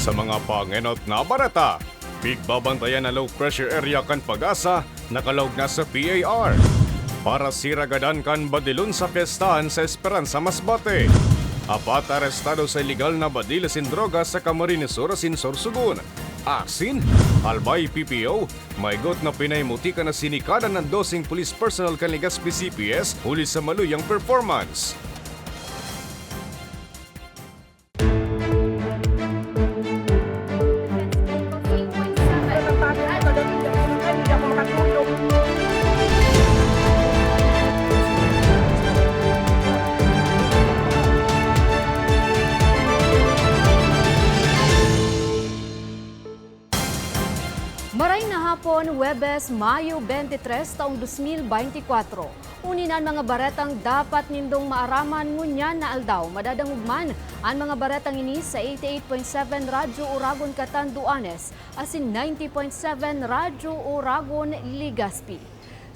Sa mga pangenot na barata, big babantayan na low pressure area kan pag-asa, nakalog na sa PAR. Para siragadan kan badilon sa pestahan sa Esperanza Masbate. Apat arestado sa illegal na badila sin droga sa Camarines Sur Sorsogon. Aksin, albay PPO, may got na pinaymutika na sinikada ng dosing police personnel kan Ligas PCPS huli sa maluyang performance. Webes, Mayo 23, taong 2024. Uninan mga baretang dapat nindong maaraman ngunyan na aldaw. Madadangugman ang mga baretang ini sa 88.7 Radyo Uragon Catanduanes asin 90.7 Radyo Uragon Ligaspi.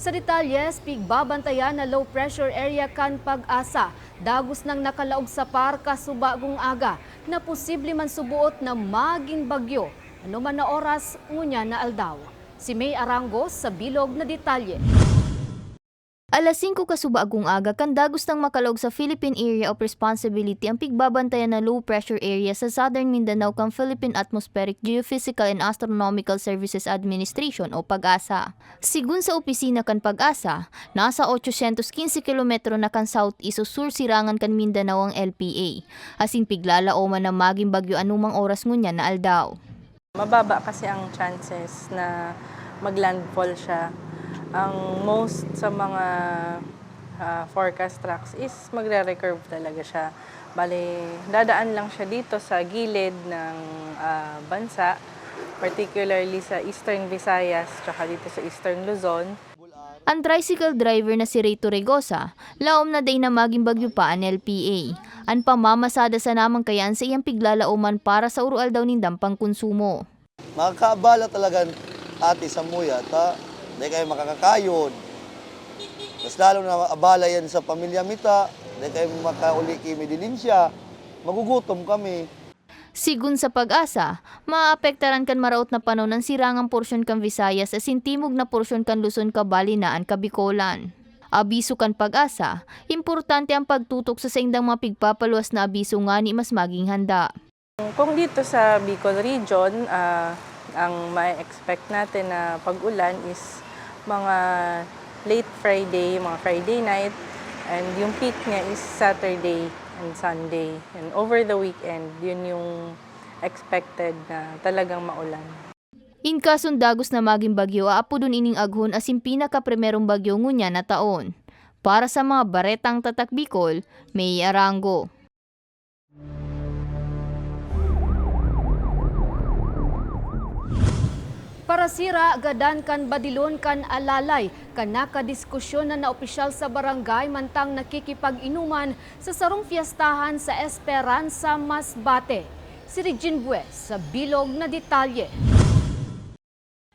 Sa detalye, speak babantayan na low pressure area kan pag-asa. Dagos nang nakalaog sa parka subagong aga na posible man subuot na maging bagyo ano man na oras, ngunya na aldaw. Si May Arangos sa bilog na detalye. Alas 5 kasubaagong aga kan dagos ng makalog sa Philippine Area of Responsibility ang pigbabantayan na low pressure area sa Southern Mindanao kang Philippine Atmospheric Geophysical and Astronomical Services Administration o PAGASA. Sigun sa opisina kan PAGASA, nasa 815 kilometro na kan southeast o sur sirangan kan Mindanao ang LPA. Asin piglalaoman na maging bagyo anumang oras ngunya na aldaw. Mababa kasi ang chances na maglandfall siya. Ang most sa mga ah, forecast tracks is magre-recurve talaga siya. Bale, dadaan lang siya dito sa gilid ng ah, bansa, particularly sa Eastern Visayas, tsaka dito sa Eastern Luzon. Ang tricycle driver na si Rito Regosa, laom na day na maging bagyo pa ang LPA. Ang pamamasada sa namang kayaan sa iyang piglalauman para sa urual daw nindang pangkonsumo. Makakaabala talaga ate sa muya, ta, di kayo makakakayod. Mas lalo na abala yan sa pamilya mita, di kayo makauli kimi dilinsya, magugutom kami. Sigun sa pag-asa, maapektaran kan maraot na panon ng sirangang porsyon kan Visayas as intimog na porsyon kan Luzon kabalinaan kabikolan. Abiso kan pag-asa, importante ang pagtutok sa saindang mga pigpapaluwas na abiso nga ni mas maging handa. Kung dito sa Bicol region, ah, ang ma-expect natin na pag-ulan is mga late Friday, mga Friday night, and yung peak niya is Saturday and Sunday. And over the weekend, yun yung expected na talagang maulan. In kason dagos na maging bagyo, aapo dun ining aghon as in pinaka-primerong bagyo ngunya na taon. Para sa mga baretang tatak Bicol, may arango. Para sira, gadan kan badilon kan alalay, kan nakadiskusyon na na opisyal sa barangay mantang nakikipag-inuman sa sarong fiestahan sa Esperanza Masbate. Si Regine Bues sa bilog na detalye.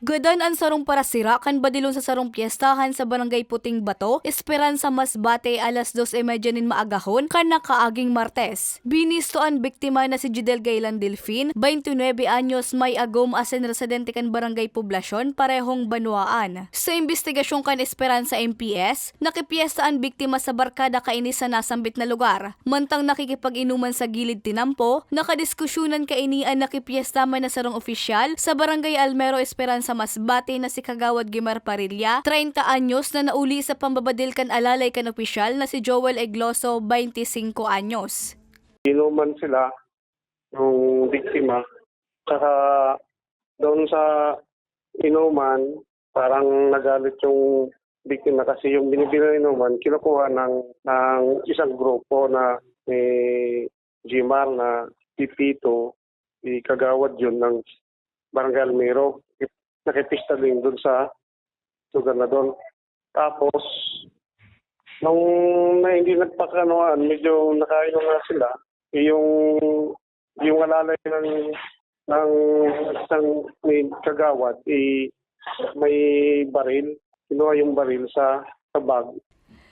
Gadan ang sarong para sira kan badilon sa sarong piyestahan sa Barangay Puting Bato, Esperanza Masbate alas 2.30 nin maagahon kan nakaaging Martes. Binisto ang biktima na si Jidel Gaylan Delfin, 29 anyos may agom asen residente kan Barangay Poblasyon, parehong Banuaan. Sa investigasyon kan Esperanza MPS, nakipiesta ang biktima sa barkada kainis sa nasambit na lugar. Mantang nakikipag-inuman sa gilid tinampo, nakadiskusyonan kainian nakipiesta man na sarong opisyal sa Barangay Almero Esperanza Masbate na si Kagawad Gimar Parilla, 30 anyos na nauli sa pambabadil kan alalay kan opisyal na si Joel Egloso, 25 anyos. inuman sila yung biktima. Saka doon sa inuman, parang nagalit yung biktima kasi yung binibili ng inuman, kinukuha ng, ng isang grupo na ni Gmar na Pipito, ikagawad yun ng Barangay Almero. Nakipista din doon sa lugar na doon. Tapos, nung na hindi nagpakanoan, medyo nakainom na sila, yung yung alalay ng ng isang may kagawad, eh, may baril. Kinuha yung baril sa, sa bag.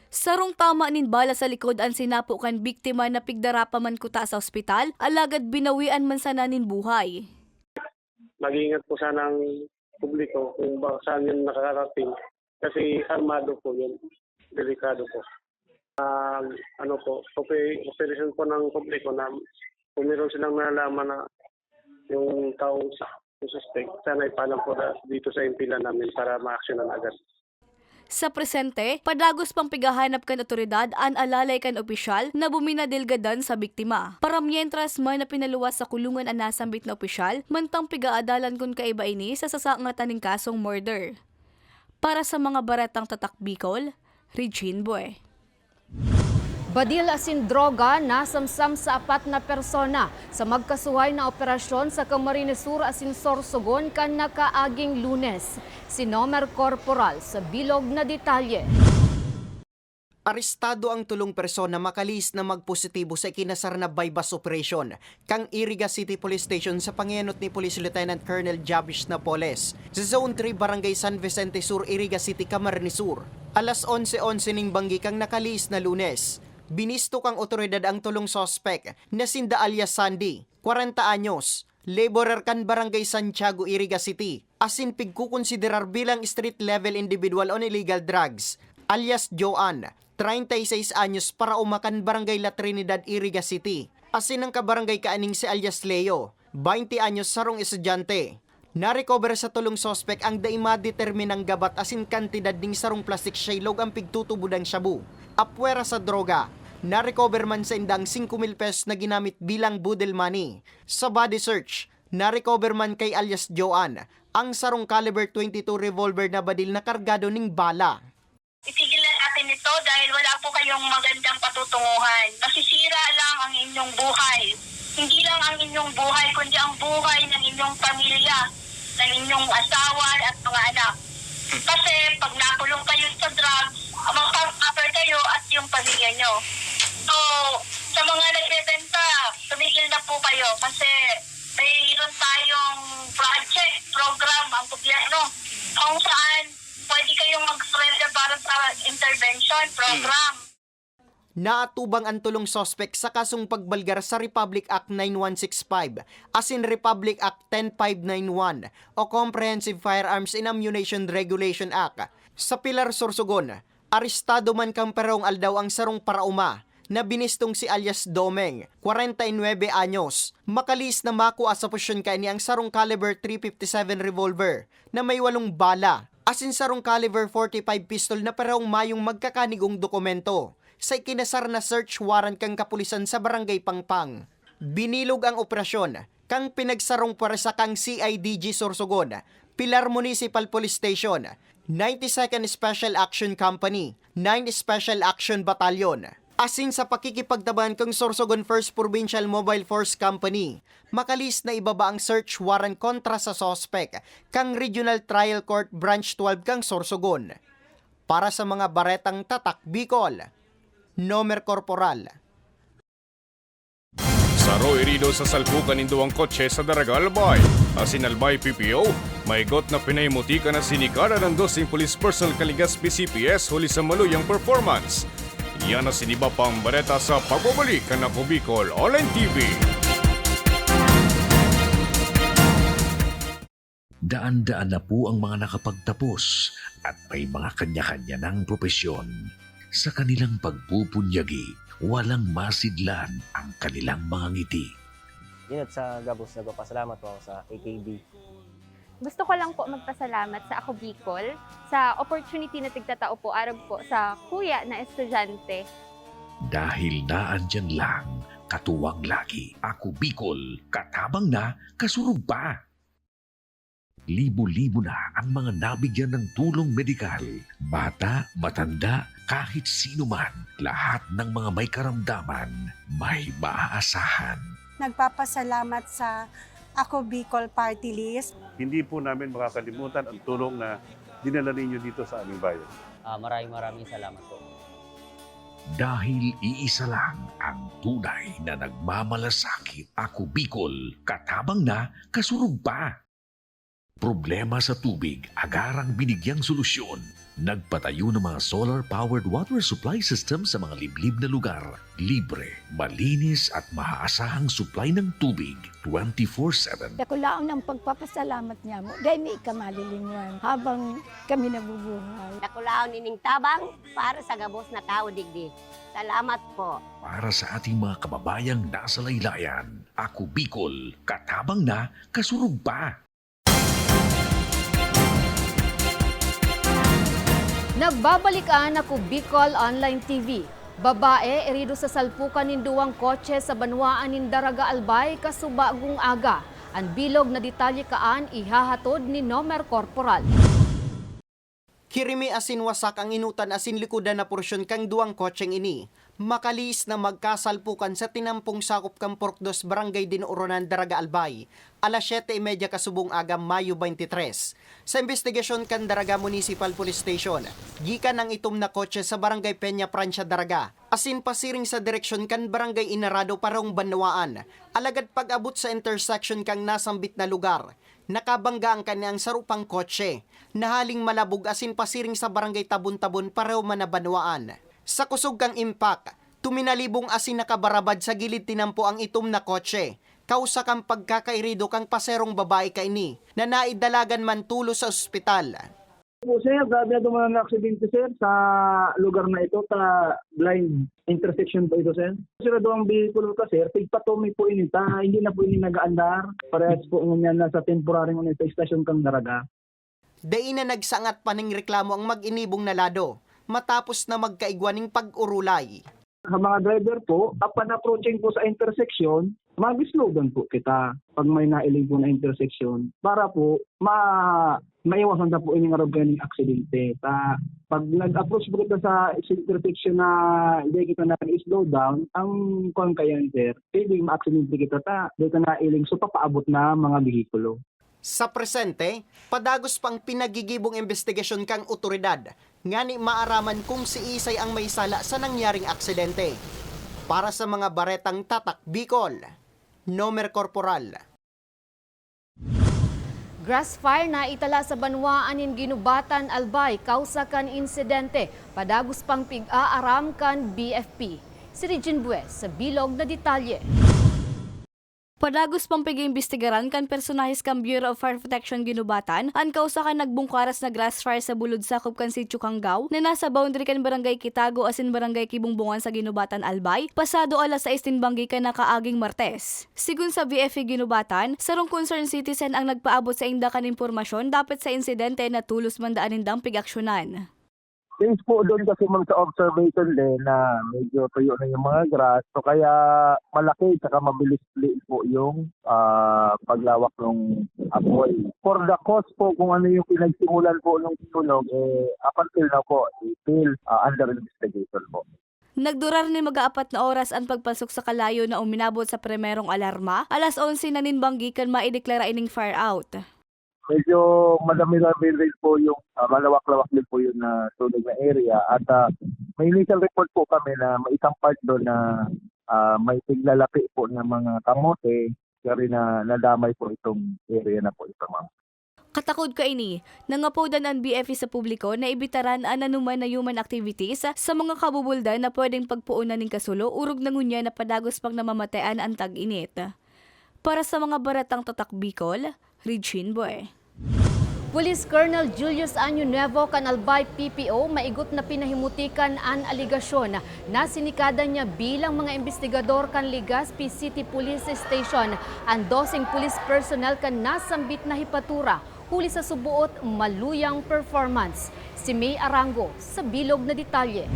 Sarong tama nin bala sa likod ang sinapo kan biktima na pigdara pa man kuta sa ospital, alagad binawian man sana nin buhay. Mag-iingat po sana ang publiko kung ba saan yun nakakarating. Kasi armado po yun. Delikado po. Ah, ano po, ope- operation po ng publiko na kung meron silang nalaman na yung taong suspect, sana ipalam po na dito sa impila namin para ma-actionan agad. Sa presente, padagos pang pigahanap kan otoridad an alalay kan opisyal na buminadilgadan sa biktima. Para mientras man na sa kulungan ang nasambit na opisyal, mantang pigaadalan kun kaiba ini sa sasangatan ng kasong murder. Para sa mga baratang tatak Bicol, Regine Boy. Badil asin droga nasamsam sa apat na persona sa magkasuhay na operasyon sa Camarines Sur asin Sorsogon kan nakaaging lunes. Si Nomer Corporal sa bilog na detalye. Arestado ang tulong persona makalis na magpositibo sa ikinasar na bypass operation kang Iriga City Police Station sa pangyayot ni Police Lieutenant Colonel Javish Napoles sa Zone 3 Barangay San Vicente Sur, Iriga City, Camarines Sur. Alas 11.11 ning banggi kang nakalis na lunes. Binisto kang otoridad ang tulong sospek na Sinda alias Sandy, 40 anyos, laborer kan Barangay Santiago, Iriga City, asin pigkukonsiderar bilang street level individual on illegal drugs, alias Joan, 36 anyos para umakan Barangay La Trinidad, Iriga City. Asin ang kabarangay kaaning si alias Leo, 20 anyos sarong estudyante. Narecover sa tulong sospek ang daima determinang gabat asin kantidad ding sarong plastic shaylog ang pigtutubudang shabu. Apwera sa droga, narecover man sa indang 5,000 pesos na ginamit bilang budel money. Sa body search, narecover man kay alias Joan ang sarong caliber 22 revolver na badil na kargado ning bala. Itigil na natin ito dahil wala po kayong magandang patutunguhan. Masisira lang ang inyong buhay. Hindi lang ang inyong buhay, kundi ang buhay ng inyong pamilya, ng inyong asawa at mga anak. Kasi pag nakulong kayo sa drugs, mag-suffer kayo at yung pamilya nyo. So, sa mga nagbebenta, tumigil na po kayo kasi mayroon tayong project, program, ang gobyerno, kung saan pwede kayong mag-surrender para sa intervention program. Naatubang ang tulong sospek sa kasong pagbalgar sa Republic Act 9165 as in Republic Act 10591 o Comprehensive Firearms and Ammunition Regulation Act. Sa Pilar Sorsogon, arestado man kang perong aldaw ang sarong parauma na binistong si alias Domeng, 49 anyos. Makalis na makuha sa posisyon kay ang sarong caliber 357 revolver na may walong bala. Asin sarong caliber 45 pistol na perong mayong magkakanigong dokumento sa ikinasar na search warrant kang kapulisan sa Barangay Pangpang. Binilog ang operasyon kang pinagsarong para sa kang CIDG Sorsogon, Pilar Municipal Police Station, 92nd Special Action Company, 9 Special Action Battalion, asin sa pakikipagtaban kang Sorsogon First Provincial Mobile Force Company, makalis na ibaba ang search warrant kontra sa sospek kang Regional Trial Court Branch 12 kang Sorsogon. Para sa mga baretang tatak Bicol, Nomer Corporal, Saro irido sa salpukan nindo ang kotse sa Daragalbay. Asin Albay PPO, maigot na pinaymuti ka na sinikara ng dosing police personnel Kaligas PCPS huli sa maluyang performance. Yan na siniba pang bareta sa pagbabalik ka na Bicol Online TV. Daan-daan na po ang mga nakapagtapos at may mga kanya-kanya ng propesyon. Sa kanilang pagpupunyagi, walang masidlan ang kanilang mga ngiti. Yun at sa Gabos, nagpapasalamat po ako sa AKB. Gusto ko lang po magpasalamat sa Ako Bicol sa opportunity na tigtatao po araw po sa kuya na estudyante. Dahil naandyan lang, katuwang lagi. Ako Bicol, katabang na, kasurug pa. Libo-libo na ang mga nabigyan ng tulong medikal. Bata, matanda, kahit sino man, lahat ng mga may karamdaman, may maaasahan. Nagpapasalamat sa Ako Bicol Party List. Hindi po namin makakalimutan ang tulong na dinala ninyo dito sa aming bayan. Ah, maraming maraming salamat po. Dahil iisa lang ang tunay na nagmamalasakit. Ako Bicol, katabang na, kasurug pa. Problema sa tubig, agarang binigyang solusyon. Nagpatayo ng mga solar-powered water supply system sa mga liblib na lugar. Libre, malinis at maaasahang supply ng tubig 24-7. Ako lang ng pagpapasalamat niya mo. Dahil may ikamalilingan habang kami nabubuhay. Nakulaon nining tabang para sa gabos na tao digdi. Salamat po. Para sa ating mga kababayang nasa laylayan, ako Bicol, katabang na, kasurug pa. Nagbabalikan ako Bicol Online TV. Babae erido sa salpukan nin duwang kotse sa banwaan nin Daraga Albay kasubagong aga. Ang bilog na detalye kaan ihahatod ni Nomer Corporal. Kirimi asin wasak ang inutan asin likudan na porsyon kang duwang kotseng ini. Makalis na magkasalpukan sa tinampong sakop kang Porkdos Barangay Dinoronan Daraga Albay. Alas 7.30 kasubong aga Mayo 23. Sa investigasyon kan Daraga Municipal Police Station, gikan ang itom na kotse sa Barangay Peña Francia Daraga. Asin pasiring sa direksyon kan Barangay Inarado parong Banwaan. Alagad pag-abot sa intersection kang nasambit na lugar, nakabangga ang kanyang sarupang kotse. Nahaling malabog asin pasiring sa Barangay Tabon-Tabon pareho manabanwaan. Sa kusog kang impact, tuminalibong asin nakabarabad sa gilid tinampo ang itom na kotse. Kausa kang pagkakairido kang paserong babae ka ini, na naidalagan man tulo sa ospital. Po sir, grabe na dumaan na aksidente sir sa lugar na ito, ta blind intersection po ito sir. Sirado ang vehicle ka sir, tigpatomi po ini ta, hindi na po ini nag-aandar. Parehas po ngunyan na sa temporary ngunyan sa istasyon kang Daraga. Day na nagsangat pa ng reklamo ang mag-inibong na lado, matapos na magkaigwaning pag-urulay. Sa mga driver po, upon approaching po sa intersection, mag-slogan po kita pag may nailing po na intersection para po ma maiwasan na po ining arog ng aksidente. Ta, pag nag-approach po kita sa intersection na hindi kita na slow down, ang kon kayan sir, pwedeng ma-aksidente kita ta, di ka nailing so papaabot na mga bihikulo. Sa presente, padagos pang pinagigibong investigasyon kang otoridad, ngani maaraman kung si Isay ang may sala sa nangyaring aksidente. Para sa mga baretang tatak Bicol, Nomer Corporal. Grass fire na itala sa banwaan in Ginubatan, Albay, kausa kan insidente, padagos pang pig-aaram kan BFP. Si Regine Bues sa bilog na detalye. Padagos pang pag-iimbestigaran kan personahis kan Bureau of Fire Protection ginubatan, an kausa kan nagbungkaras na grass fire sa bulod sakop kan Sitio Kanggaw, na nasa boundary kan Barangay Kitago asin Barangay Kibungbungan sa Ginubatan Albay, pasado alas 6 banggi kan nakaaging Martes. Sigun sa VFE Ginubatan, sarong concerned citizen ang nagpaabot sa inda kan impormasyon dapat sa insidente na tulos mandaan indang pig-aksyonan. Based po doon kasi ma'am sa observation din na medyo tuyo na yung mga grass. So kaya malaki at mabilis li- po yung ah, paglawak ng apoy. For the cause po kung ano yung pinagsimulan po ng sunog, eh, up until now po, still ah, under investigation po. Nagdurar ni mag-aapat na oras ang pagpasok sa kalayo na uminabot sa primerong alarma, alas 11 na ninbanggi kan maideklara ining fire out. Medyo madami-dami rin po yung ah, malawak-lawak din po yung na sunog na area at ah, may initial report po kami na may isang part doon na ah, may tiglalaki po ng mga kamote kaya na nadamay po itong area na po ito ma'am. Katakod ka ini, nangapodan ang BFE sa publiko na ibitaran ang nanuman na human activities sa mga kabubuldan na pwedeng pagpuunan ng kasulo, urog na ngunya na padagos pang namamatean ang tag-init. Para sa mga baratang tatak Bicol, Regine Boy. Police Colonel Julius Anyo Nuevo kan Albay PPO maigot na pinahimutikan an aligasyon na sinikada niya bilang mga investigador kan Legazpi City Police Station ang dosing police personnel kan nasambit na hipatura huli sa subuot maluyang performance. Si May Arango sa bilog na detalye.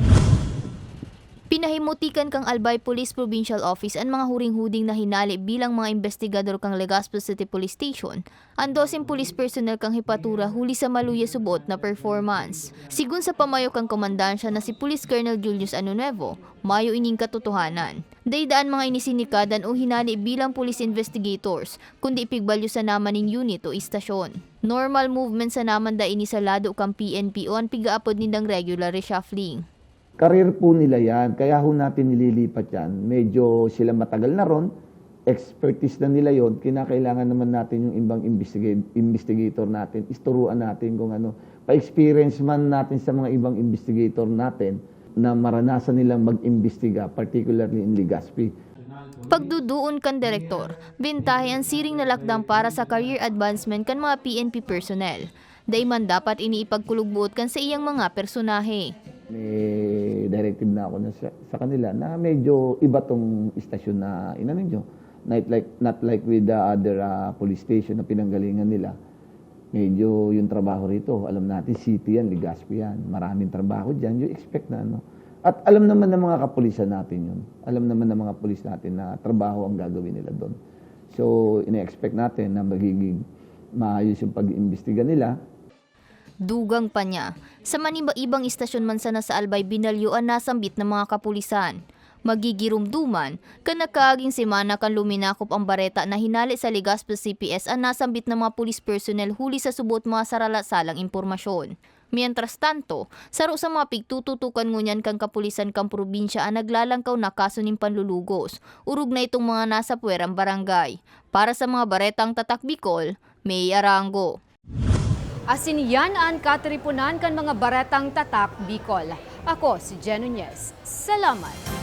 Pinahimutikan kang Albay Police Provincial Office ang mga huring-huding na hinali bilang mga investigador kang Legazpo City Police Station. Ang dosing police personnel kang hipatura huli sa maluya subot na performance. Sigun sa pamayo kang komandansya na si Police Colonel Julius Anunevo, mayo ining katotohanan. Daydaan mga inisinikadan o hinali bilang police investigators, kundi ipigbalyo sa naman ning unit o istasyon. Normal movement sa naman da ini sa lado kang PNP o ang pigaapod nindang regular reshuffling. Karir po nila yan, kaya ho natin nililipat yan. Medyo sila matagal na ron, expertise na nila yon, kinakailangan naman natin yung ibang investigator natin, isturuan natin kung ano, pa-experience man natin sa mga ibang investigator natin na maranasan nilang mag-imbestiga, particularly in Legazpi. Pagduduon kan direktor, bintahe ang siring na lakdang para sa career advancement kan mga PNP personnel. Dayman dapat iniipagkulugbuot kan sa iyang mga personahe. May directive na ako na sa, sa kanila na medyo iba tong istasyon na inano nyo. Not like, not like with the other uh, police station na pinanggalingan nila. Medyo yung trabaho rito, alam natin, city yan, Legazpi yan. Maraming trabaho dyan, you expect na ano. At alam naman ng mga kapulisan natin yun. Alam naman ng mga pulis natin na trabaho ang gagawin nila doon. So, ina-expect natin na magiging maayos yung pag-iimbestiga nila. Dugang pa niya, sa maniba-ibang istasyon man sana sa Albay binalyuan nasambit ng mga kapulisan. Magigirumduman, kanakaaging semana kan luminakop ang bareta na hinali sa Legazpi CPS ang nasambit ng mga pulis personnel huli sa subot mga saralasalang impormasyon. Mientras tanto, saro sa mga pigtututukan ngunyan kang kapulisan kang probinsya ang naglalangkaw na kaso ng panlulugos. Urog na itong mga nasa puwerang barangay. Para sa mga baretang tatak Bicol, May Arango. Asin yan ang katripunan kan mga baretang tatak Bicol. Ako si Jen Nunez. Salamat.